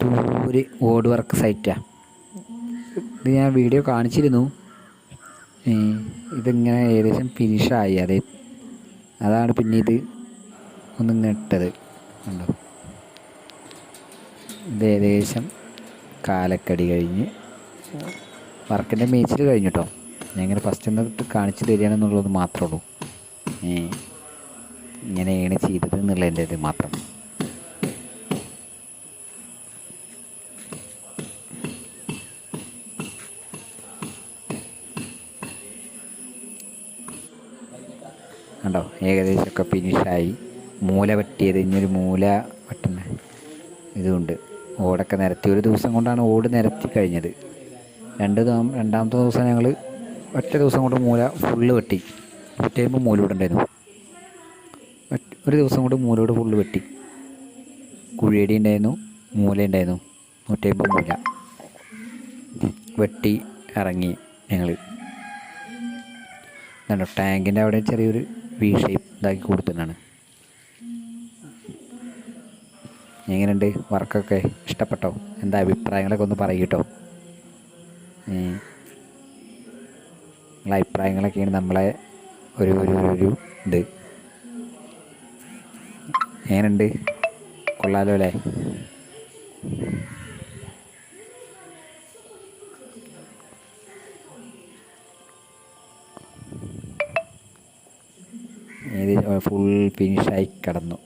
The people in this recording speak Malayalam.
തൂര് ഓട് വർക്ക് സൈറ്റാണ് ഇത് ഞാൻ വീഡിയോ കാണിച്ചിരുന്നു. ഇതിങ്ങനെ ഏകദേശം ഫിനിഷായി അതെ. അതാണ് പിന്നെ ഇത് ഒന്ന് ഇട്ടത്. ഉണ്ടോ ഇത് ഏകദേശം കാലക്കടി കഴിഞ്ഞ് വർക്കിന്റെ മേച്ചിൽ കഴിഞ്ഞു കേട്ടോ ഞാൻ ഇങ്ങനെ ഫസ്റ്റ് ഒന്ന് കാണിച്ചു തരികയാണെന്നുള്ളത് മാത്രമേ ഉള്ളൂ. ഇങ്ങനെയാണ് ചെയ്തത് എന്നുള്ളതിന്റെ ഇത് മാത്രം. കണ്ടോ? ഏകദേശമൊക്കെ ഫിനിഷായി മൂല വെട്ടിയത്. ഇനിയൊരു മൂല വെട്ടുന്ന ഇതുണ്ട്. ഓടൊക്കെ നിരത്തി. ഒരു ദിവസം കൊണ്ടാണ് ഓട് നിരത്തി കഴിഞ്ഞത്. രണ്ട് രണ്ടാമത്തെ ദിവസം ഞങ്ങൾ ഒറ്റ ദിവസം കൊണ്ട് മൂല ഫുള്ള് വെട്ടി. വെട്ടിയപ്പോൾ മൂല ഇവിടെ ഉണ്ടായിരുന്നു. ഒരു ദിവസം കൊണ്ട് മൂലയോട് ഫുള്ള് വെട്ടി. കുഴിയടി ഉണ്ടായിരുന്നു. മൂല ഉണ്ടായിരുന്നു. നൂറ്റമ്പത് മൂല. വെട്ടി ഇറങ്ങി ഞങ്ങൾ കണ്ടോ ടാങ്കിന്റെ അവിടെ ചെറിയൊരു വി ഷേപ്പ് ഇതാക്കി കൊടുത്തതാണ് എങ്ങനെയുണ്ട്? വർക്കൊക്കെ ഇഷ്ടപ്പെട്ടോ? എന്താ അഭിപ്രായങ്ങളൊക്കെ ഒന്ന് പറയൂട്ടോ നിങ്ങളെ അഭിപ്രായങ്ങളൊക്കെയാണ് നമ്മളെ ഒരു ഒരു ഒരു ഇത്. എങ്ങനെയുണ്ട്? കൊള്ളാലോ അല്ലേ? ഫുൾ ഫിനിഷായി കിടന്നു.